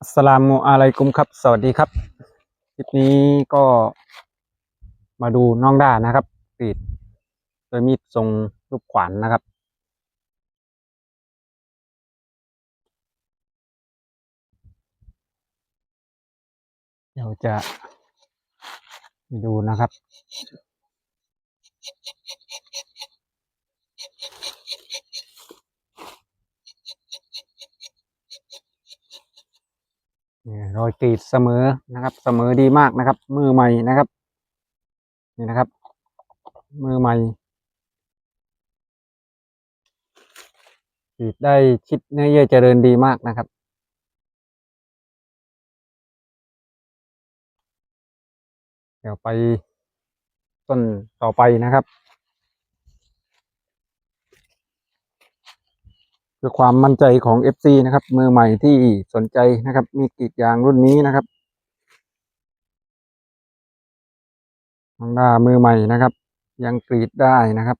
อัสสลามุอะลัยกุมครับ สวัสดีครับ คลิปนี้ก็มาดูน้องด้านะครับกรีดโดยมีดทรงลูกขวานนะครับ เดี๋ยวจะดูนะครับ นี่ รอยกรีดเสมอนะครับ เสมอดีมากนะครับ มือใหม่นะครับ นี่นะครับ มือใหม่กรีดได้ชิดเนื้อเยื่อเจริญดีมากนะครับเดี๋ยวไปต้นต่อไปนะครับ พื่อความมั่นใจของ FC นะครับ มือใหม่ที่สนใจนะครับ มีกรีดยางรุ่นนี้นะครับฮอนด้ามือใหม่นะครับ ยังกรีดได้นะครับ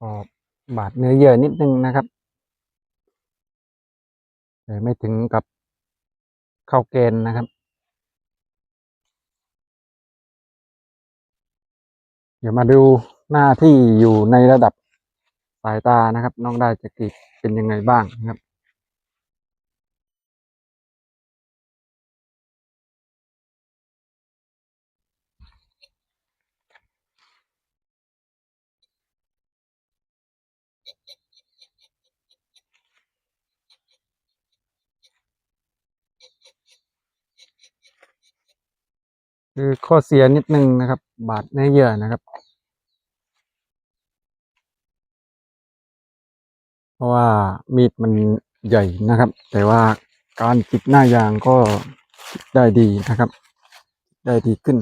ก็ บาดเนื้อเยื่อนิดนึงนะครับแต่ไม่ถึงกับเข้าเกณฑ์นะครับ เดี๋ยวมาดูหน้าที่อยู่ในระดับสายตานะครับ น้องได้จะกรีดเป็นยังไงบ้างนะครับ คือข้อเสียนิดนึงนะครับ บาดเนื้อเยื่อนะครับ เพราะว่ามีดมันใหญ่นะครับ แต่ว่าการจิบหน้ายางก็ได้ดีนะครับ ได้ดีขึ้น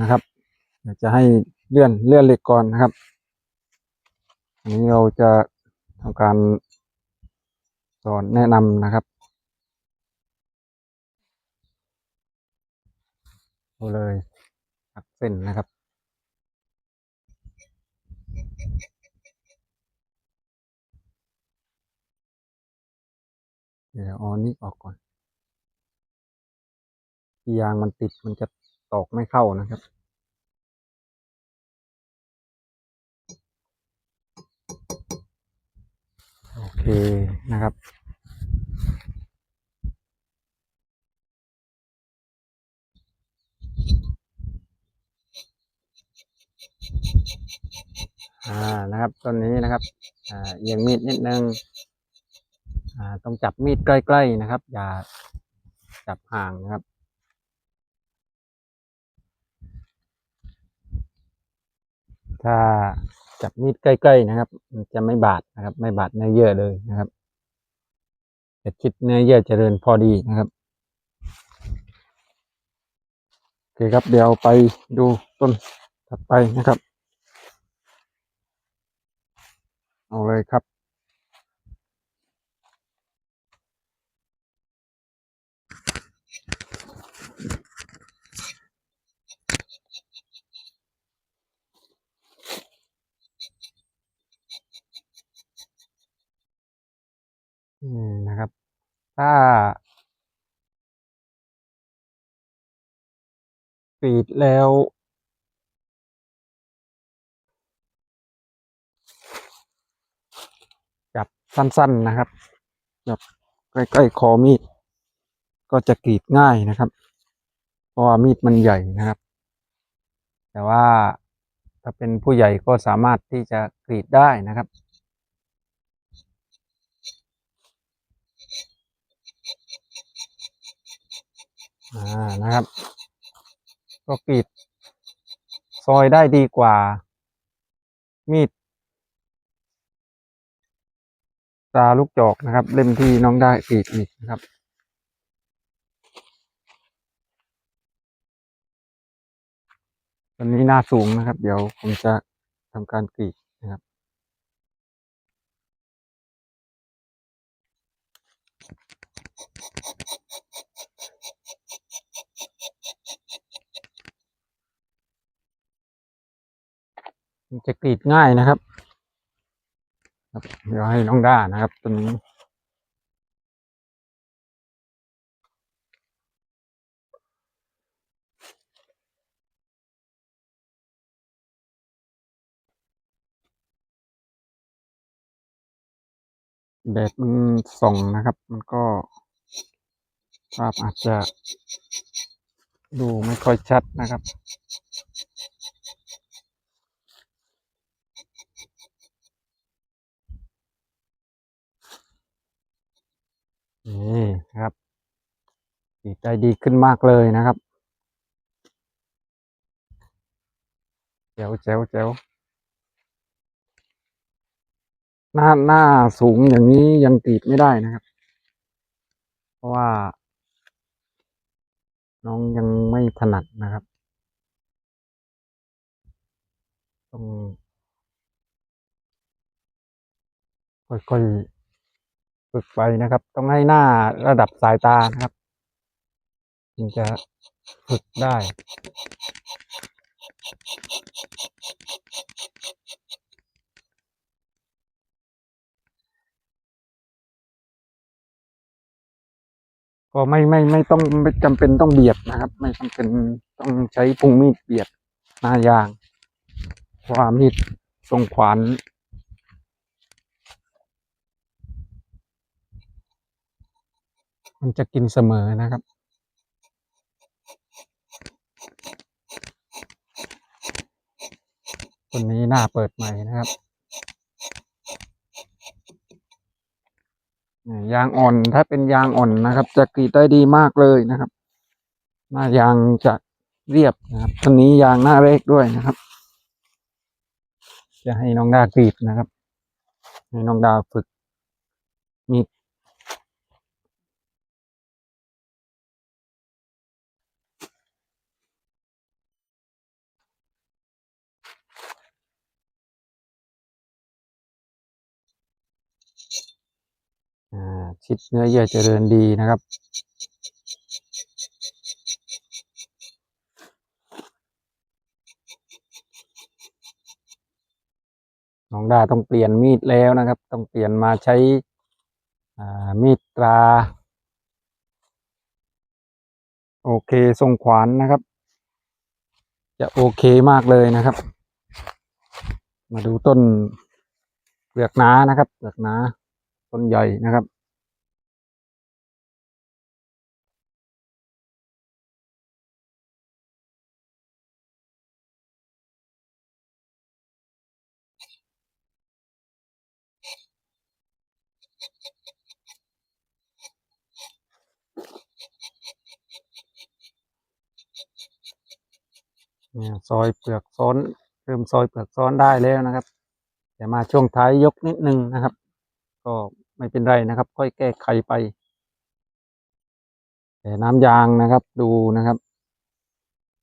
นะครับเดี๋ยวจะให้เลื่อนเลื่อนเหล็กก่อนนะครับ นนี้เราจะทำการสอนแนะนำนะครับเอาเลยหักเส้นนะครับเดี๋ยวเอาอันนี้ออกก่อนยางมันติดมันจะตอกไม่เข้านะครับ เคนะครับอ่านะครับตอนนี้นะครับอ่าเอียงมีดนิดนึงอ่าต้องจับมีดใกล้ๆนะครับ อย่าจับห่างนะครับถ้า จับมีดใกล้ๆนะครับ มันจะไม่บาดนะครับ ไม่บาดเนื้อเยื่อเลยนะครับ จะชิดเนื้อเยื่อเจริญพอดีนะครับโอเคครับเดี๋ยวไปดูต้นถัดไปนะครับ เอาเลยครับ อืมนะครับ ถ้ากรีดแล้ว จับสั้นๆนะครับจับใกล้ๆคอมีด ก็จะกรีดง่ายนะครับ เพราะว่ามีดมันใหญ่นะครับ แต่ว่าถ้าเป็นผู้ใหญ่ก็สามารถที่จะกรีดได้นะครับ อ่านะครับ ก็กรีด ซอยได้ดีกว่า มีดตาลูกจอกนะครับ เล่มที่น้องได้กรีดอีกนะครับ ตอนนี้หน้าสูงนะครับ เดี๋ยวผมจะทำการกรีดนะครับ มันจะกรีดง่ายนะครับครับเดี๋ยวให้น้องด้านะครับตัวนี้แดดมันส่องนะครับ มันก็ภาพอาจจะดูไม่ค่อยชัดนะครับ นี่นะครับดีใจดีขึ้นมากเลยนะครับแจ๋วแจ๋วแจ๋วหน้าหน้าสูงอย่างนี้ยังกรีดไม่ได้นะครับ เพราะว่า น้องยังไม่ถนัดนะครับต้องค่อยๆ ฝึกไปนะครับ ต้องให้หน้าระดับสายตานะครับถึงจะฝึกได้ ก็ไม่ไม่ไม่ต้องไม่จำเป็นต้องเบียดนะครับ ไม่จำเป็นต้องใช้พุงมีดเบียดหน้ายางเพราะว่ามีดทรงขวาน มันจะกินเสมอนะครับ ตัวนี้หน้าเปิดใหม่นะครับยยางอ่อนถ้าเป็นยางอ่อนนะครับ จะกรีดได้ดีมากเลยนะครับ หน้ายางจะเรียบนะครับตัวนี้ยางหน้าเล็กด้วยนะครับ จะให้น้องดากรีดนะครับ ให้น้องดาฝึกมี ชิดเนื้อเยื่อเจริญดีนะครับ น้องดาต้องเปลี่ยนมีดแล้วนะครับ ต้องเปลี่ยนมาใช้มีดตรา โอเคทรงขวานนะครับ จะโอเคมากเลยนะครับ มาดูต้นเปลือกหนานะครับเปลือกหนา ต้นใหญ่นะครับเนี่ยซอยเปลือกซ้อน เริ่มซอยเปลือกซ้อนได้แล้วนะครับ แต่มาช่วงท้ายยกนิดนึงนะครับ ก็ ไม่เป็นไรนะครับ ค่อยแก้ไขไปแต่น้ำยางนะครับดูนะครับ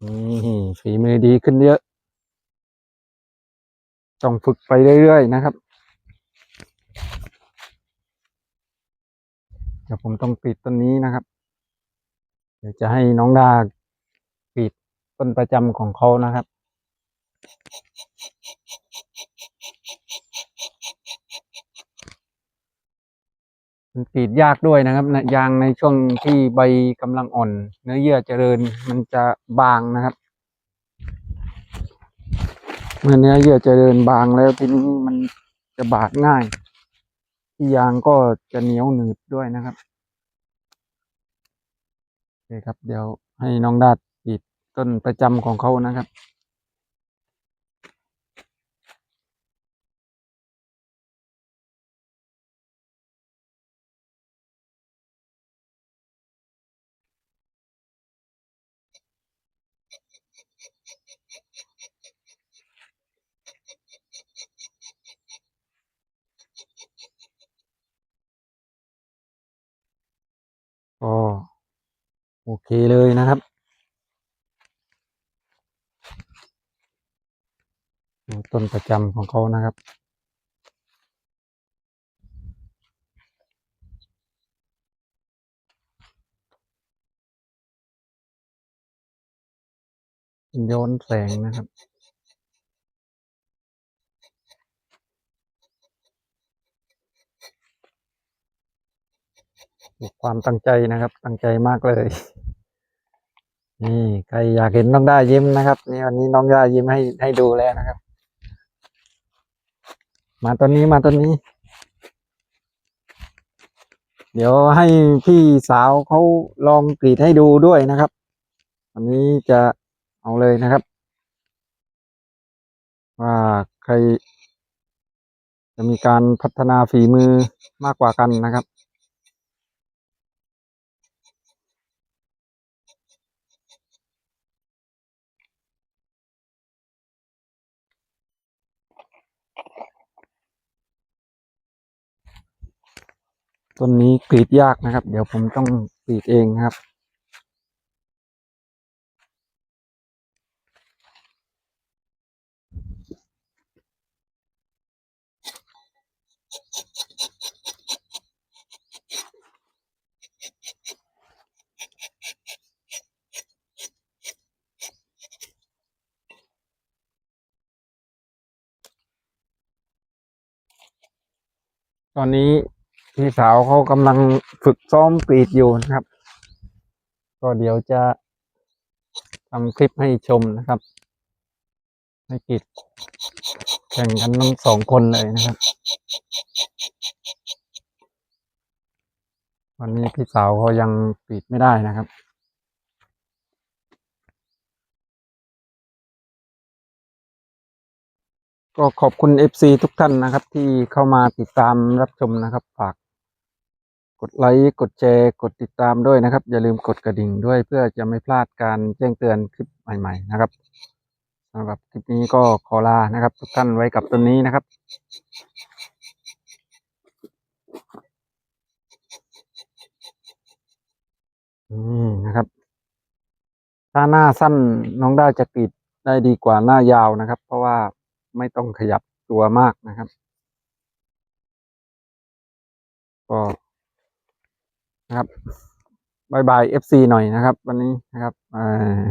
นี่ฝีมือดีขึ้นเยอะต้องฝึกไปเรื่อยๆนะครับเดี๋ยวผมต้องปิดต้นนี้นะครับ เดี๋ยวจะให้น้องดาปิดต้นประจำของเขานะครับ มันกรีดยากด้วยนะครับนะยางในช่วงที่ใบกำลังอ่อน เนื้อเยื่อเจริญมันจะบางนะครับ เมื่อเนื้อเยื่อเจริญบางแล้วทีนี้มันจะบาดง่ายที่ยางก็จะเหนียวหนืดด้วยนะครับโอเคครับ เดี๋ยวให้น้องดาดกรีดต้นประจำของเขานะครับ โอเคเลยนะครับต้นประจำของเขานะครับ ย้อนแสงนะครับความตั้งใจนะครับ ตั้งใจมากเลย นี่ใครอยากเห็นน้องได้ยิ้มนะครับนี่วันนี้น้องด้ายิ้มให้ให้ดูแล้วนะครับ มาตอนนี้มาตอนนี้ เดี๋ยวให้พี่สาวเขาลองกรีดให้ดูด้วยนะครับวันนี้จะเอาเลยนะครับ ว่าใครจะมีการพัฒนาฝีมือมากกว่ากันนะครับ ต้นนี้กรีดยากนะครับ เดี๋ยวผมต้องกรีดเองนะครับ ตอนนี้ พี่สาวเขากำลังฝึกซ้อมกรีดอยู่นะครับ ก็เดี๋ยวจะทำคลิปให้ชมนะครับให้กรีดแข่งกันทั้งสองคนเลยนะครับ วันนี้พี่สาวเขายังกรีดไม่ได้นะครับ ก็ขอบคุณ FC ทุกท่านนะครับ ที่เข้ามาติดตามรับชมนะครับ ฝาก กดไลค์กดแชร์กดติดตามด้วยนะครับ อย่าลืมกดกระดิ่งด้วยเพื่อจะไม่พลาดการแจ้งเตือนคลิปใหม่ ๆ นะครับสำหรับคลิปนี้ก็ขอลานะครับ ทุกท่านไว้กับตัวนี้นะครับนี่นะครับ ถ้าหน้าสั้นน้องได้จะกรีดได้ดีกว่าหน้ายาวนะครับ เพราะว่า ไม่ต้องขยับตัวมากนะครับ ก็นะครับบายบาย FC หน่อยนะครับ วันนี้นะครับอ่า